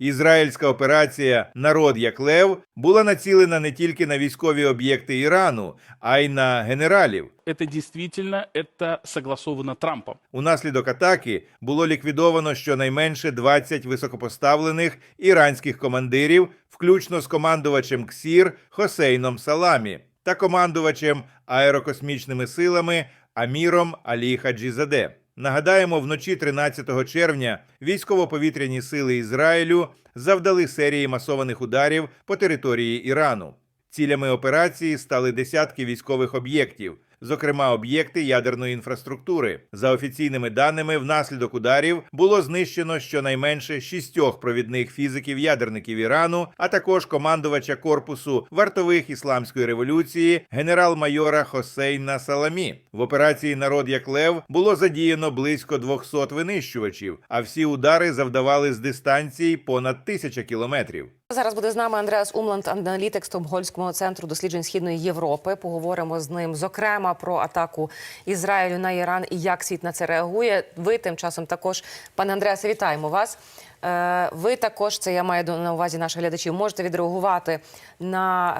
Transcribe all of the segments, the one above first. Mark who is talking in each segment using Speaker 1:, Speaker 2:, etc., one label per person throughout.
Speaker 1: Ізраїльська операція Народ як лев була націлена не тільки на військові об'єкти Ірану, а й на генералів.
Speaker 2: Это действительно это согласовано Трампом.
Speaker 1: Унаслідок атаки було ліквідовано щонайменше 20 високопоставлених іранських командирів, включно з командувачем КСІР Хосейном Саламі та командувачем аерокосмічними силами Аміром Алі Хаджізаде. Нагадаємо, вночі 13 червня військово-повітряні сили Ізраїлю завдали серії масованих ударів по території Ірану. Цілями операції стали десятки військових об'єктів, зокрема об'єкти ядерної інфраструктури. За офіційними даними, внаслідок ударів було знищено щонайменше шістьох провідних фізиків-ядерників Ірану, а також командувача корпусу вартових ісламської революції генерал-майора Хосейна Саламі. В операції Народ як лев було задіяно близько 200 винищувачів, а всі удари завдавали з дистанції понад тисяча кілометрів.
Speaker 3: Зараз буде з нами Андреас Умланд, аналітик Стокгольмського центру досліджень східної Європи. Поговоримо з ним зокрема про атаку Ізраїлю на Іран і як світ на це реагує. Ви тим часом також, пане Андреасе, вітаємо вас. Е, Ви також це я маю на увазі наших глядачів. Можете відреагувати на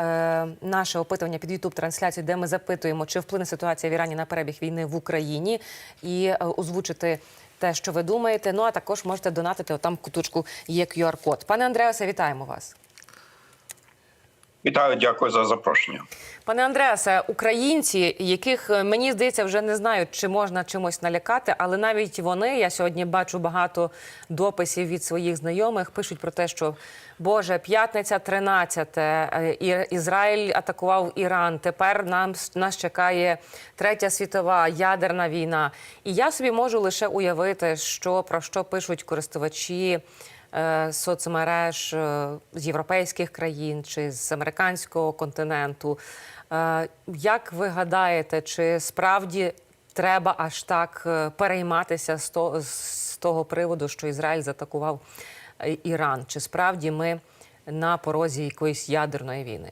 Speaker 3: е, наше опитування під youtube трансляцію, де ми запитуємо, чи вплине ситуація в Ірані на перебіг війни в Україні, і е, озвучити те, що ви думаєте. Ну а також можете донатити. Отам куточку є QR-код. Пане Андреасе, вітаємо вас.
Speaker 4: Вітаю, дякую за запрошення.
Speaker 3: Пане Андреасе, українці, яких е, мені здається, вже не знають, чи можна чимось налякати, але навіть вони, я сьогодні бачу багато дописів від своїх знайомих, пишуть про те, що Боже, п'ятниця 13, е, Ізраїль атакував Іран. Тепер нам нас чекає третя світова ядерна війна. І я собі можу лише уявити, що про що пишуть користувачі соцмереж е, з європейських країн чи з американського континенту. Е, Як ви гадаєте, чи справді треба аж так е, перейматися з того, приводу, що Ізраїль заатакував е, Іран? Чи справді ми на порозі якоїсь ядерної війни?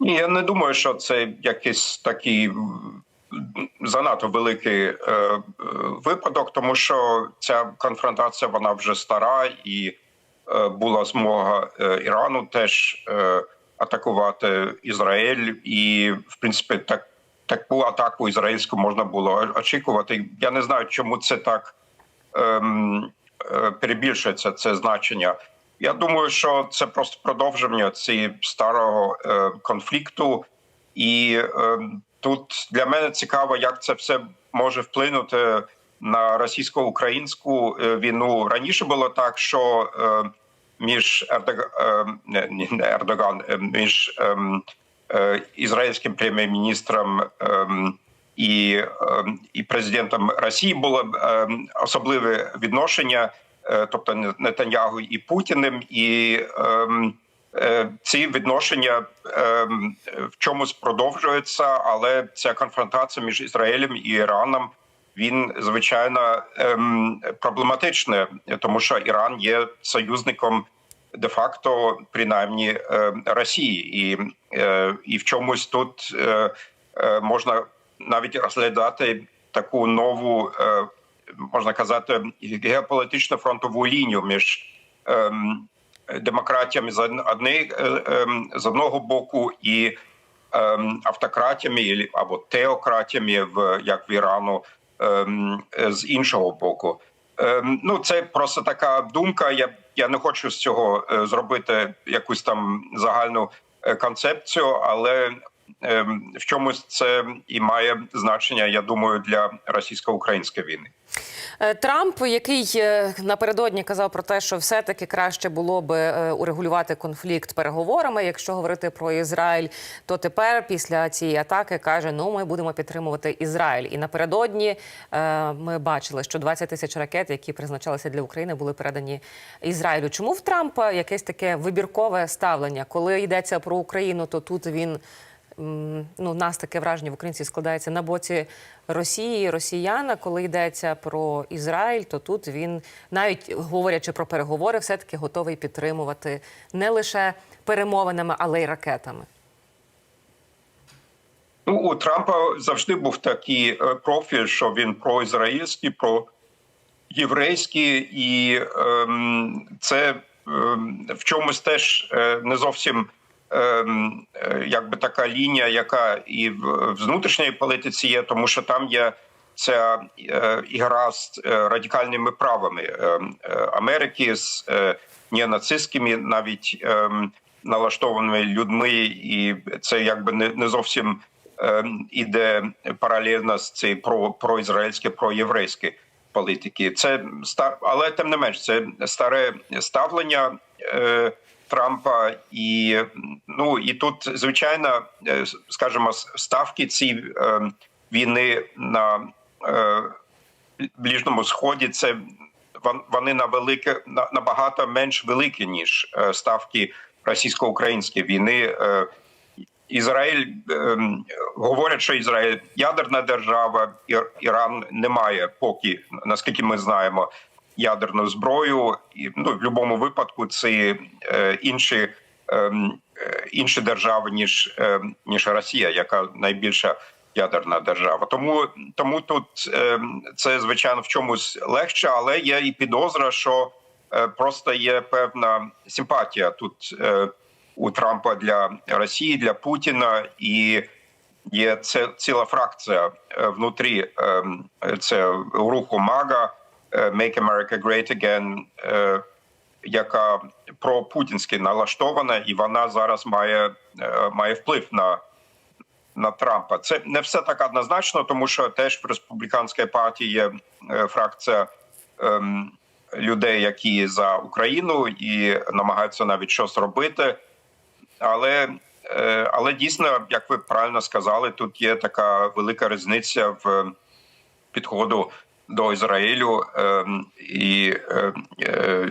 Speaker 4: Ні, я не думаю, що це якийсь такий занадто великий е, е, випадок, тому що ця конфронтація вона вже стара, і е, була змога е, Ірану теж е, атакувати Ізраїль, і в принципі так. Таку атаку ізраїльську можна було очікувати. Я не знаю, чому це так ем, е, перебільшується це значення. Я думаю, що це просто продовження цієї старого е, конфлікту, і е, тут для мене цікаво, як це все може вплинути на російсько-українську е, війну. Раніше було так, що е, між Ердог... е, не, Ердоган, між ем, ізраїльським прем'єр-міністром. ем, і, ем, і президентом Росії було особливе відношення, тобто Не- Нетаньягу і Путіним, і ці відношення ем, в чомусь продовжуються, але ця конфронтація між Ізраїлем і Іраном він звичайно ем, проблематичний, тому що Іран є союзником де-факто, принаймні е, Росії, і, е, і в чомусь тут е, е, можна навіть розглядати таку нову, е, можна казати, геополітичну фронтову лінію між ем, демократіями з од- одне- ем, з одного боку і ем, автократіями або теократіями, в як в Ірану, ем, з іншого боку. Ну, це просто така думка. Я, я не хочу з цього е, зробити якусь там загальну е, концепцію, але в чомусь це і має значення, я думаю, для російсько-української війни.
Speaker 3: Е, Трамп, який е, напередодні казав про те, що все-таки краще було би е, урегулювати конфлікт переговорами. Якщо говорити про Ізраїль, то тепер після цієї атаки каже: ну ми будемо підтримувати Ізраїль. І напередодні ми бачили, що 20 тисяч ракет, які призначалися для України, були передані Ізраїлю. Чому в Трампа якесь таке вибіркове ставлення? Коли йдеться про Україну, то тут він. Ну, у нас таке враження в українців складається на боці Росії, росіяна. Коли йдеться про Ізраїль, то тут він навіть говорячи про переговори, все таки готовий підтримувати не лише перемовинами, але й ракетами.
Speaker 4: Ну, у Трампа завжди був такий е, профіль, що він проізраїльський, про єврейські, і ем, це ем, в чомусь теж е, не зовсім якби така лінія, яка і в, внутрішній політиці є, тому що там є ця е, ігра з е, радикальними правами е, е, Америки з е, неонацистськими навіть ем, налаштованими людьми, і це якби не, зовсім ем, іде паралельно з цією про, проізраїльське, проєврейське політики. Це ста- але тим не менш, це старе ставлення е, Трампа, і ну і тут звичайно, е, скажімо, ставки ці е, війни на е, ближньому сході. Це вон- вони на велике на набагато менш великі ніж ставки російсько-української війни. Ізраїль говорять, що Ізраїль ядерна держава, Ір- Іран не має поки, наскільки ми знаємо, ядерну зброю. І ну в будь-якому випадку це е, інші, ем, е, інші держави ніж, ніж Росія, яка найбільша ядерна держава. Тому тому тут це звичайно в чомусь легше, але є і підозра, що е, просто є певна симпатія тут. Е, у Трампа для Росії, для Путіна, і є це ціла фракція е, внутрі це руху МАГА е, Make America Great Again, е, яка пропутінськи налаштована, і вона зараз має, е, має вплив на. На Трампа це не все так однозначно, тому що теж в республіканській партії є е, фракція ем, людей, які за Україну і намагаються навіть щось робити. Але, е, але дійсно, як ви правильно сказали, тут є така велика різниця в підходу до Ізраїлю, е, і е, е,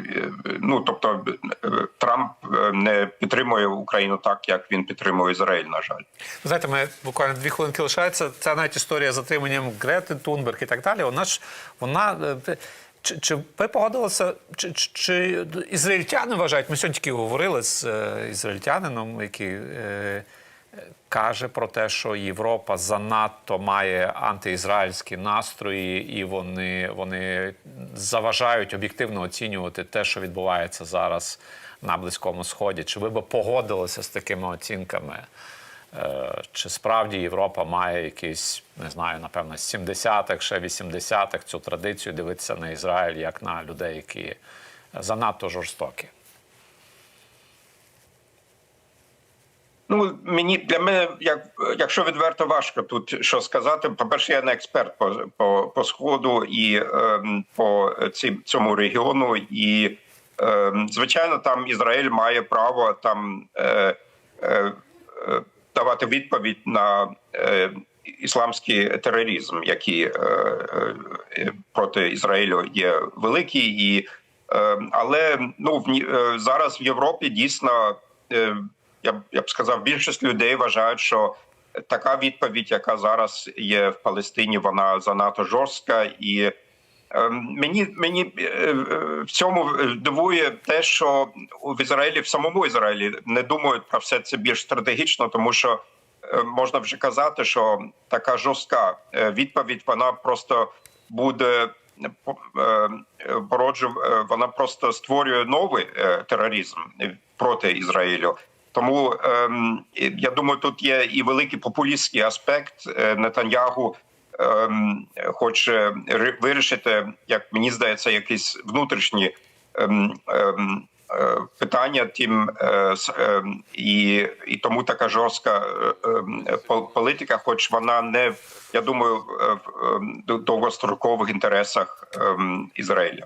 Speaker 4: ну тобто е, Трамп е, не підтримує Україну так, як він підтримує Ізраїль. На жаль.
Speaker 5: Знаєте, ми буквально дві хвилинки лишається. Ця навіть історія з затриманням Грети Тунберг і так далі. Вона ж вона. Чи, чи ви погодилися, чи, чи, чи ізраїльтяни вважають? Ми сьогодні тільки говорили з е, ізраїльтянином, який е, каже про те, що Європа занадто має антиізраїльські настрої, і вони, вони заважають об'єктивно оцінювати те, що відбувається зараз на Близькому Сході. Чи ви би погодилися з такими оцінками? Е, Чи справді Європа має якісь, не знаю, напевно, з 70-х, ще 80-х цю традицію дивитися на Ізраїль як на людей, які занадто жорстокі?
Speaker 4: Ну мені для мене, як якщо відверто важко тут що сказати. По перше, я не експерт по по, по сходу і ем, по ці, цьому регіону, і ем, звичайно, там Ізраїль має право там е, е, е, давати відповідь на е, ісламський тероризм, який е, е, проти Ізраїлю є великий, і е, але ну в е, зараз в Європі дійсно. Е, я б я б сказав, більшість людей вважають, що така відповідь, яка зараз є в Палестині, вона занадто жорстка, і е, мені мені е, в цьому дивує те, що в Ізраїлі, в самому Ізраїлі, не думають про все це більш стратегічно, тому що е, можна вже казати, що така жорстка е, відповідь вона просто буде е, породжу, е, вона просто створює новий тероризм проти Ізраїлю. Тому ем, я думаю, тут є і великий популістський аспект Е, Нетаньягу. Ем, хоче вирішити, як мені здається, якісь внутрішні ем, ем, е, питання, тим е, ем, і, і тому така жорстка е, ем, політика, хоч вона не я думаю, в- в ем, довгострокових інтересах ем, Ізраїля.